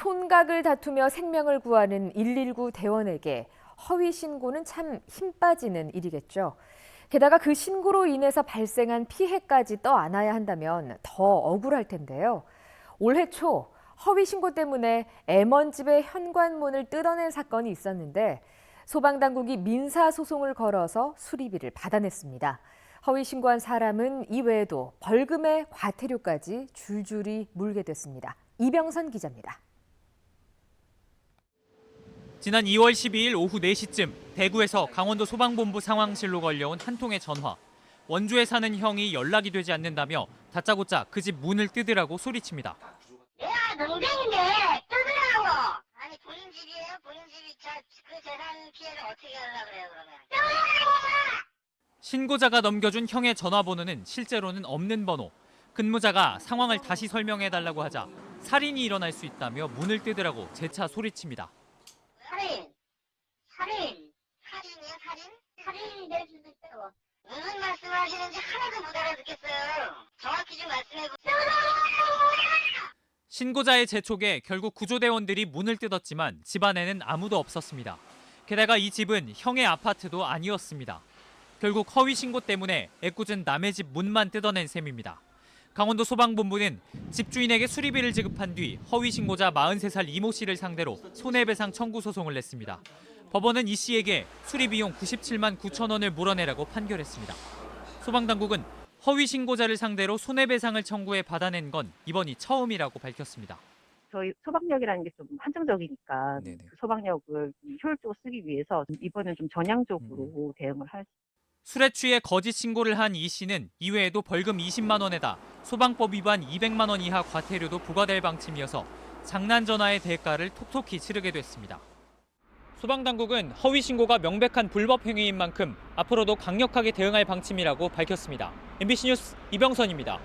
촌각을 다투며 생명을 구하는 119 대원에게 허위 신고는 참 힘 빠지는 일이겠죠. 게다가 그 신고로 인해서 발생한 피해까지 떠안아야 한다면 더 억울할 텐데요. 올해 초 허위 신고 때문에 M1집의 현관문을 뜯어낸 사건이 있었는데 소방당국이 민사소송을 걸어서 수리비를 받아냈습니다. 허위 신고한 사람은 이외에도 벌금에 과태료까지 줄줄이 물게 됐습니다. 이병선 기자입니다. 지난 2월 12일 오후 4시쯤 대구에서 강원도 소방본부 상황실로 걸려온 한 통의 전화. 원주에 사는 형이 연락이 되지 않는다며 다짜고짜 그 집 문을 뜯으라고 소리칩니다. 내가 농장인데 뜯으라고. 아니 본인 집이에요? 본인 집이 자, 그 재산 피해를 어떻게 하려고 그래요 그러면? 뜯으라고! 신고자가 넘겨준 형의 전화번호는 실제로는 없는 번호. 근무자가 상황을 다시 설명해달라고 하자 살인이 일어날 수 있다며 문을 뜯으라고 재차 소리칩니다. 살인. 살인. 살인이요 살인? 살인이 될 수도 있다고. 무슨 말씀하시는지 하나도 못 알아듣겠어요. 정확히 좀 말씀해 보세요. 신고자의 재촉에 결국 구조대원들이 문을 뜯었지만 집안에는 아무도 없었습니다. 게다가 이 집은 형의 아파트도 아니었습니다. 결국 허위 신고 때문에 애꿎은 남의 집 문만 뜯어낸 셈입니다. 강원도 소방본부는 집주인에게 수리비를 지급한 뒤 허위 신고자 43살 이모 씨를 상대로 손해배상 청구 소송을 냈습니다. 법원은 이 씨에게 수리비용 97만 9천 원을 물어내라고 판결했습니다. 소방당국은 허위 신고자를 상대로 손해배상을 청구해 받아낸 건 이번이 처음이라고 밝혔습니다. 저희 소방력이라는 게 좀 한정적이니까 네네. 그 소방력을 좀 효율적으로 쓰기 위해서 이번엔 좀 전향적으로 대응을 할 술에 취해 거짓 신고를 한 이 씨는 이외에도 벌금 20만 원에다 소방법 위반 200만 원 이하 과태료도 부과될 방침이어서 장난 전화의 대가를 톡톡히 치르게 됐습니다. 소방당국은 허위 신고가 명백한 불법 행위인 만큼 앞으로도 강력하게 대응할 방침이라고 밝혔습니다. MBC 뉴스 이병선입니다.